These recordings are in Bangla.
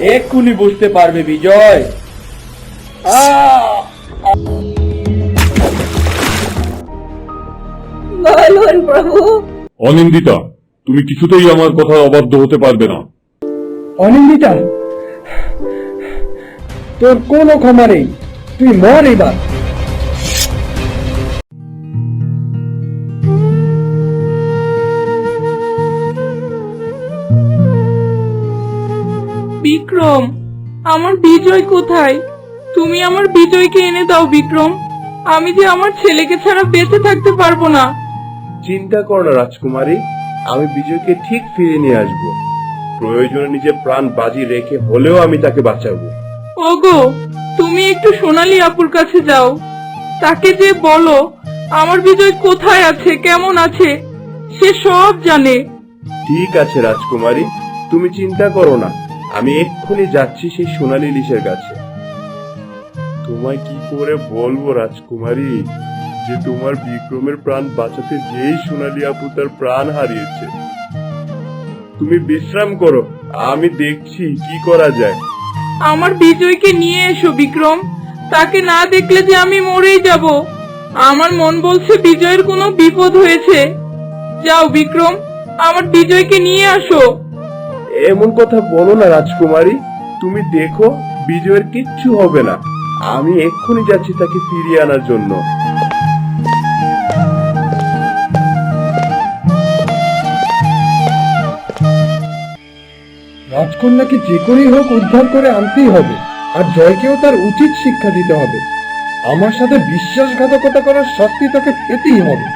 এক্ষুনি বুঝতে পারবে বিজয়। বলুন প্রভু। অনিন্দিতা তুমি কিছুতেই আমার কথা অবাধ্য হতে পারবে না। অনিন্দিতা তোর কোনো ক্ষমা নেই। তুই মর এবার। বিক্রম আমার বিজয় কোথায়? তুমি আমার বিজয়কে এনে দাও বিক্রম। আমি যে আমার ছেলেকে ছাড়া বেঁচে থাকতে পারব না। চিন্তা করো না রাজকুমারী। আমি বিজয়কে ঠিক ফিরে নিয়ে আসব। প্রয়োজনে নিজের প্রাণ বাজি রেখে হলেও আমি তাকে বাঁচাবো। ওগো তুমি একটু সোনালি আপুর কাছে যাও। তাকে যে বলো আমার বিজয় কোথায় আছে কেমন আছে সে সব জানে। ঠিক আছে রাজকুমারী। তুমি চিন্তা করো না। আমি এক্ষুনি যাচ্ছি সেই সোনালী ইলিশের কাছে। তোমায় কি করে বলব রাজকুমারী, যে তোমার বিক্রমের প্রাণ বাঁচাতে যেই সোনালী আপু তার প্রাণ হারিয়েছে? তুমি বিশ্রাম করো, আমি দেখছি কি করা যায়। আমার বিজয়কে নিয়ে এসো বিক্রম। তাকে না দেখলে যে আমি মরেই যাব। আমার মন বলছে বিজয়ের কোনো বিপদ হয়েছে। যাও বিক্রম, আমার বিজয়কে নিয়ে আসো। এমন কথা বলো না, রাজকুমারী। তুমি দেখো, বিজয়ের কিচ্ছু হবে না। আমি এক্ষুনি যাচ্ছি তাকে ফিরিয়ে আনার জন্য। রাজকন্যাকে যে করেই হোক উদ্ধার করে আনতেই হবে, আর জয়কেও তার উচিত শিক্ষা দিতে হবে। আমার সাথে বিশ্বাসঘাতকতা করার শাস্তি তাকে পেতেই হবে।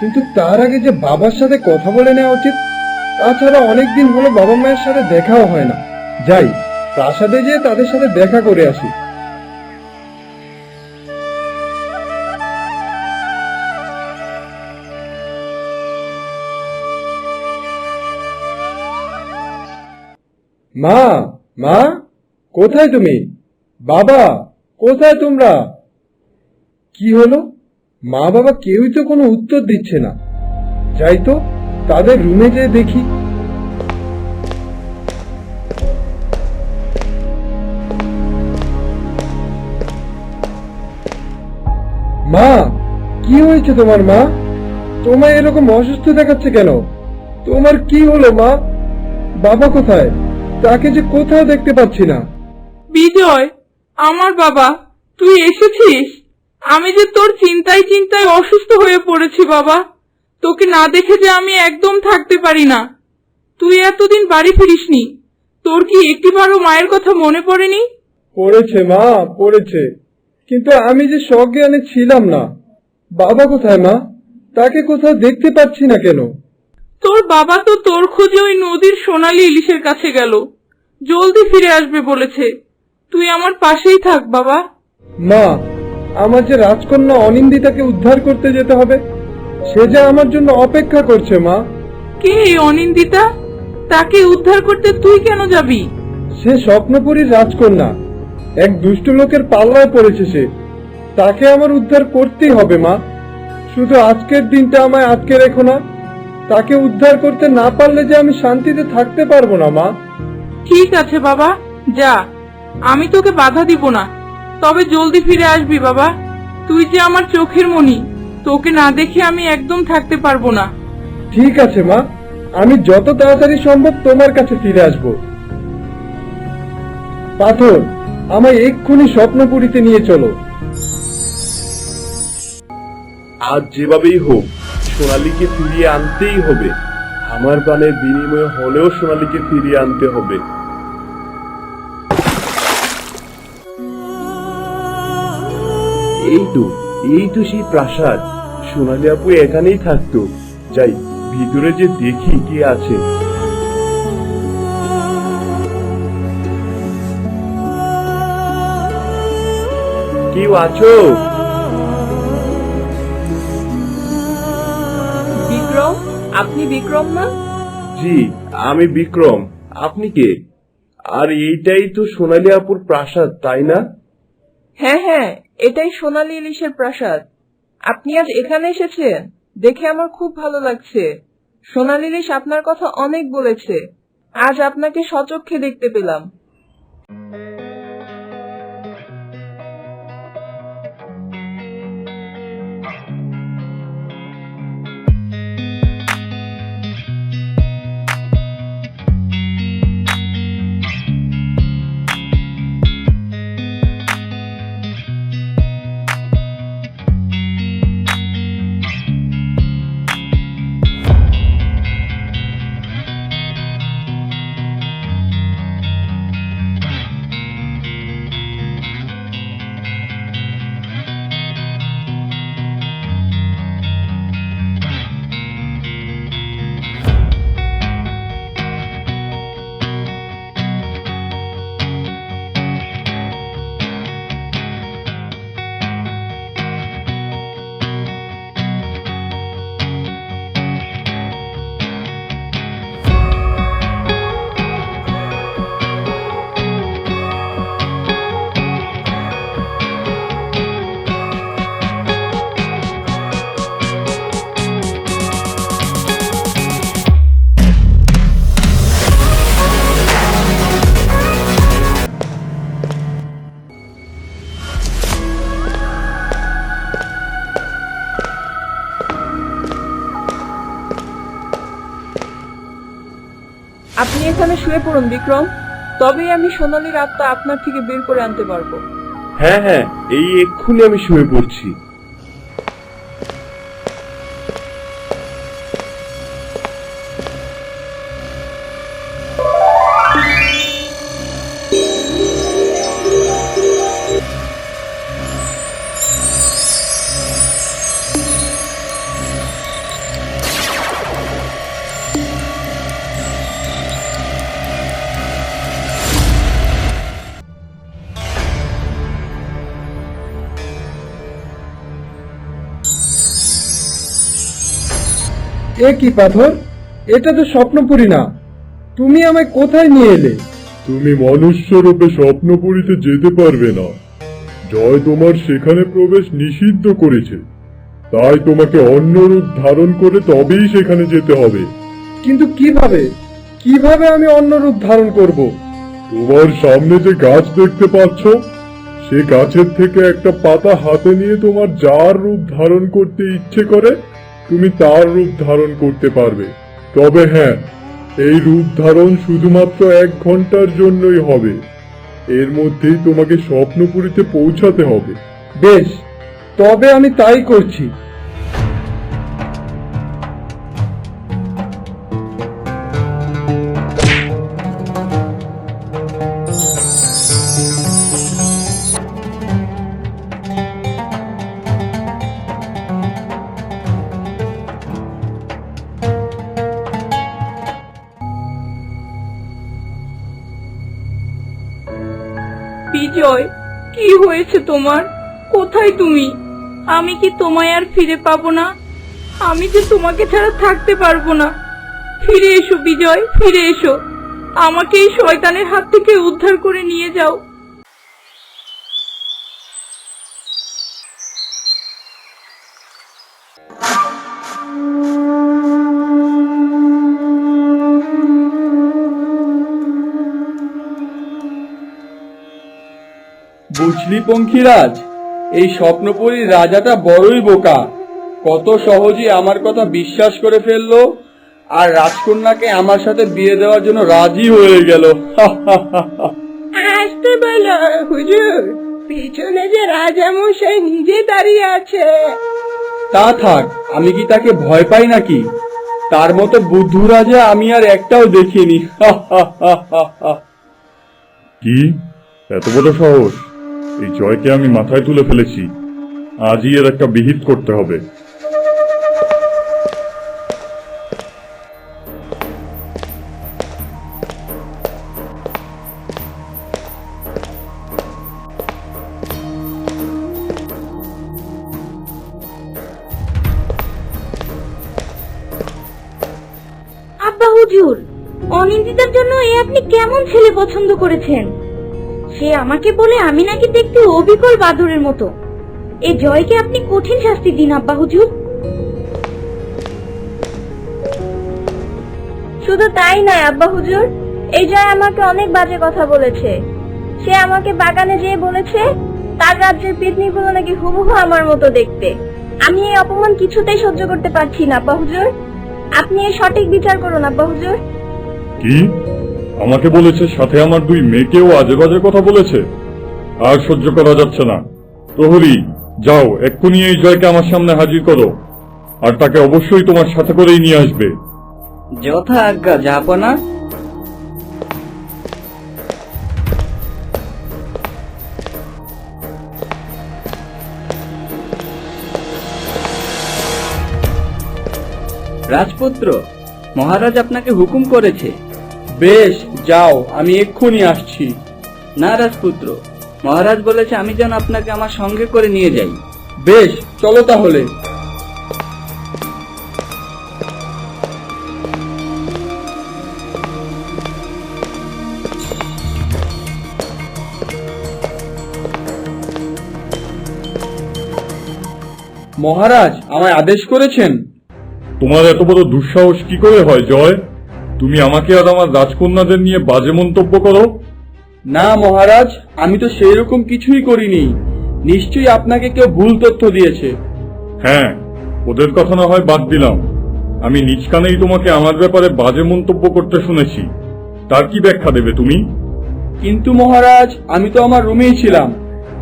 কিন্তু তার আগে যে বাবার সাথে কথা বলে নেওয়া উচিত তাছাড়া অনেকদিন হলো বাবা মায়ের সাথে দেখাও হয় না। যাই, প্রাসাদে যেয়ে তাদের সাথে দেখা করে আসি। মা মা, কোথায় তুমি? বাবা, কোথায় তোমরা? কি হলো? মা বাবা কেউই তো কোনো উত্তর দিচ্ছে না। যাই তো। তাদের রুমে যেয়ে দেখি। মা, কি হয়েছে তোমার মা? তোমায় এরকম অসুস্থ দেখাচ্ছে কেন? তোমার কি হলো মা? বাবা কোথায়? তাকে যে কোথাও দেখতে পাচ্ছি না। বিজয়, আমার বাবা, তুই এসেছিস? আমি যে তোর চিন্তায় চিন্তায় অসুস্থ হয়ে পড়েছি, বাবা। তোকে না দেখে যে আমি একদম থাকতে পারি না। তুই এতদিন বাড়ি ফিরিসনি। তোর কি একটিবারও মায়ের কথা মনে পড়েনি? পড়েছে মা পড়েছে। কিন্তু আমি যে সজ্ঞানে ছিলাম না। বাবা কোথায় মা? তাকে কোথাও দেখতে পাচ্ছি না কেন? তোর বাবা তো তোর খোঁজে ওই নদীর সোনালি ইলিশের কাছে গেল। জলদি ফিরে আসবে বলেছে। তুই আমার পাশেই থাক বাবা। মা আমার যে রাজকন্যা অনিন্দিতাকে উদ্ধার করতে যেতে হবে সে যে আমার জন্য অপেক্ষা করছে মা। কে এই অনিন্দিতা? তাকে উদ্ধার করতে তুই কেন যাবি? সে স্বপ্নপুরীর রাজকন্যা। এক দুষ্ট লোকের পাল্লায় পড়েছে সে। তাকে আমার উদ্ধার করতেই হবে মা। শুধু আজকের দিনটা আমায় আটকে রেখো না। তাকে উদ্ধার করতে না পারলে যে আমি শান্তিতে থাকতে পারব না মা। ঠিক আছে বাবা। যা। আমি তোকে বাধা দিব না। তবে জলদি ফিরে আসবি বাবা। তুই যে আমার চোখের মনি তোকে না দেখে আমি একদম থাকতে পারব না। ঠিক আছে মা। আমি যত তাড়াতাড়ি সম্ভব তোমার কাছে ফিরে আসব। পাথর আমায় এক্ষুনি স্বপ্নপুরীতে নিয়ে চলো। আজ যেভাবেই হোক সোনালীকে ফিরিয়ে আনতেই হবে। আমার প্রাণের বিনিময়ে হলেও সোনালীকে ফিরিয়ে আনতে হবে। এই তো এই তো সেই প্রাসাদ। সোনালী আপু এখানেই থাকতো। যাই ভিতরে যে দেখি কি আছে। কেউ আছো? বিক্রম? আপনি বিক্রম না? জি আমি বিক্রম। আপনি কে? আর এইটাই তো সোনালী আপুর প্রাসাদ তাই না? হ্যাঁ হ্যাঁ এটাই সোনালী ইলিশের প্রাসাদ। আপনি আজ এখানে এসেছেন। দেখে আমার খুব ভালো লাগছে। সোনালি রেশ আপনার কথা অনেক বলেছে। আজ আপনাকে সচক্ষে দেখতে পেলাম। আপনি এখানে শুয়ে পড়ুন, বিক্রম। তবেই আমি সোনালীর আত্মা আপনার থেকে বের করে আনতে পারব। হ্যাঁ হ্যাঁ এই এক্ষুনি আমি শুয়ে পড়ছি। এ কি পাথর? এটা তো স্বপ্নপুরী না। তুমি আমায় কোথায় নিয়ে এলে? তুমি মনুষ্য রূপে স্বপ্নপুরীতে যেতে পারবে না। জয় তোমার সেখানে প্রবেশ নিষিদ্ধ করেছে। তাই তোমাকে অন্য রূপ ধারণ করে তবেই সেখানে যেতে হবে। কিন্তু কীভাবে? কীভাবে আমি অন্য রূপ ধারণ করব? তোমার সামনে যে গাছ দেখতে পাচ্ছ সে গাছের থেকে একটা পাতা হাতে নিয়ে তোমার যার রূপ ধারণ করতে ইচ্ছে করে তুমি তার রূপ ধারণ করতে পারবে। তবে হ্যাঁ এই রূপ ধারণ শুধুমাত্র এক ঘণ্টার জন্যই হবে। এর মধ্যেই তোমাকে স্বপ্নপুরীতে পৌঁছাতে হবে। বেশ, তবে আমি তাই করছি। বিজয়, কি হয়েছে তোমার? কোথায় তুমি? আমি কি তোমায় আর ফিরে পাবো না? আমি যে তোমাকে ছাড়া থাকতে পারব না। ফিরে এসো বিজয়, ফিরে এসো। আমাকে এই শয়তানের হাত থেকে উদ্ধার করে নিয়ে যাও। বুঝলি পঙ্খিরাজ এই স্বপ্নপুরীর রাজাটা বড়ই বোকা। কত সহজে আমার কথা বিশ্বাস করে ফেলল আর রাজকন্যাকে আমার সাথে বিয়ে দেওয়ার জন্য রাজি হয়ে গেল। আসতে বলো হুজুর পিছনে যে রাজামশাই নিজে দাঁড়িয়ে আছে। তা থাক আমি কি তাকে ভয় পাই নাকি? তার মতো বুদ্ধু রাজা আমি আর একটাও দেখিনি। কি? এত বড় সাহস? এই জয়কে আমি মাথায় তুলে ফেলেছি। আজই এর একটা বিহিত করতে হবে। আব্বা, হুজুর, অনিন্দিতার জন্য এ আপনি কেমন ছেলে পছন্দ করেছেন? সে আমাকে বলে আমি নাকি দেখতে অবিকল বাদরের মতো। এই জয়কে আপনি কঠিন শাস্তি দিন, আব্বা হুজুর। শুধু তাই নয়, আব্বা হুজুর, এই জয় আমাকে অনেক বাজে কথা বলেছে। সে আমাকে বাগানে যেয়ে বলেছে, তার রাজ্যের পেতনিগুলো নাকি হুবহু আমার মতো দেখতে। আমি এই অপমান কিছুতেই সহ্য করতে পারছি না, আব্বা হুজুর। আপনি এর সঠিক বিচার করুন, আব্বা হুজুর। কি? আমাকে বলেছে, সাথে আমার দুই মেয়েকেও আজে বাজে কথা বলেছে। আর সহ্য করা যাচ্ছে না। প্রহরী, যাও, এক্ষুনি এই জয়কে আমার সামনে হাজির করো। আর তাকে অবশ্যই তোমার সাথে করেই নিয়ে আসবে। যথা আজ্ঞা জাহাপনা রাজপুত্র, মহারাজ আপনাকে হুকুম করেছে। বেশ, যাও, আমি এক্ষুনি আসছি। না রাজপুত্র, মহারাজ বলেছে আমি যেন আপনাকে আমার সঙ্গে করে নিয়ে যাই। বেশ, চলো তাহলে। মহারাজ, আমায় আদেশ করেছেন। তোমার এত বড় দুঃসাহস কি করে হয়, জয়? তুমি আমাকে আর আমার রাজকন্যাদের নিয়ে বাজে মন্তব্য করো? না মহারাজ আমি তো সেই রকম কিছুই করিনি। নিশ্চয়ই আপনাকে কেউ ভুল তথ্য দিয়েছে। হ্যাঁ ওদের কথা না হয় বাদ দিলাম। আমি নিজ কানেই তোমাকে আমার ব্যাপারে বাজে মন্তব্য করতে শুনেছি। তার কি ব্যাখ্যা দেবে তুমি? কিন্তু মহারাজ আমি তো আমার রুমেই ছিলাম।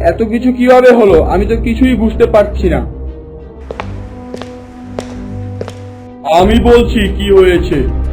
এত কিছু কীভাবে হলো আমি তো কিছুই বুঝতে পারছি না। আমি বলছি কি হয়েছে।